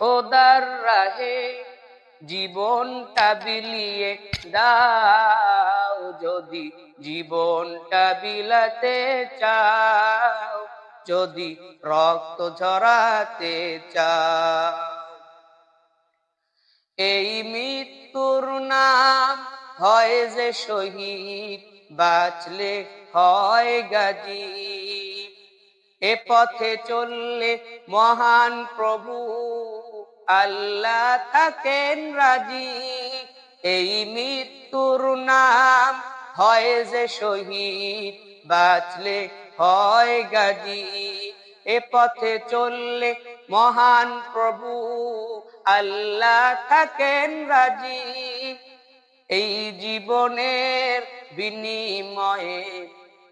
খোদার রাহে, জীবনটা বিলিয়ে দাও। যদি জীবনটা বিলাতে চাও, যদি রক্ত ঝরাতে চাও। এই মৃত্যুর নাম হয় যে শহীদ, বাঁচলে হয় গাজী। এ পথে চললে মহান প্রভু আল্লাহ থাকেন রাজি। এই মৃত্যুর নাম হয় যে শহীদ, বাঁচলে হয় গাজী। এ পথে চললে মহান প্রভু আল্লাহ থাকেন রাজি। এই জীবনের বিনিময়ে,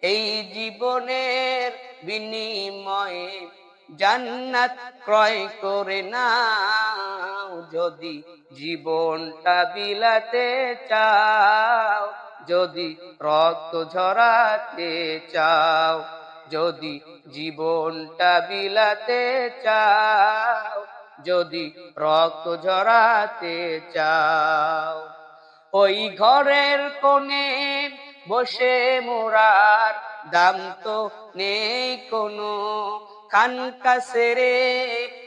এই জীবনের বিনিময়ে জান্নাত ক্রয় করে নাও যদি জীবনটা বিলাতে চাও, যদি রক্ত ঝরাতে চাও, যদি জীবনটা বিলাতে চাও, যদি রক্ত ঝরাতে চাও। ওই ঘরের কোণে বসে মোরার দাম তো নেই কোনো, খানকা সেরে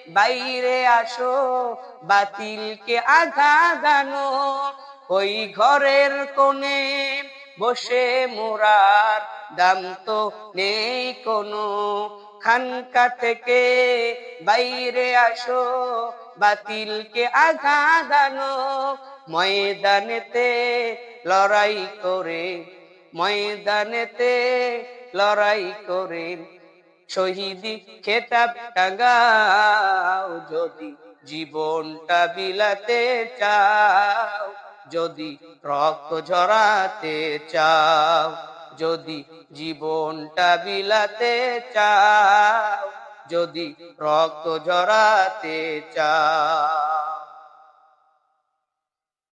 বাইরে আসো, বাতিলকে আঘা গানো ওই ঘরের কোণে বসে মোরার দাম তো নেই কোনো। খানকা থেকে বাইরে আসো, বাতিলকে আঘা গানো ময়দানেতে লড়াই করে, ময়দানেতে লড়াই করে শহীদি খেতাব টাঙ্গাও যদি জীবনটা বিলাতে চাও, যদি রক্ত ঝরাতে চাও, যদি জীবনটা বিলাতে চাও, যদি রক্ত ঝরাতে চাও।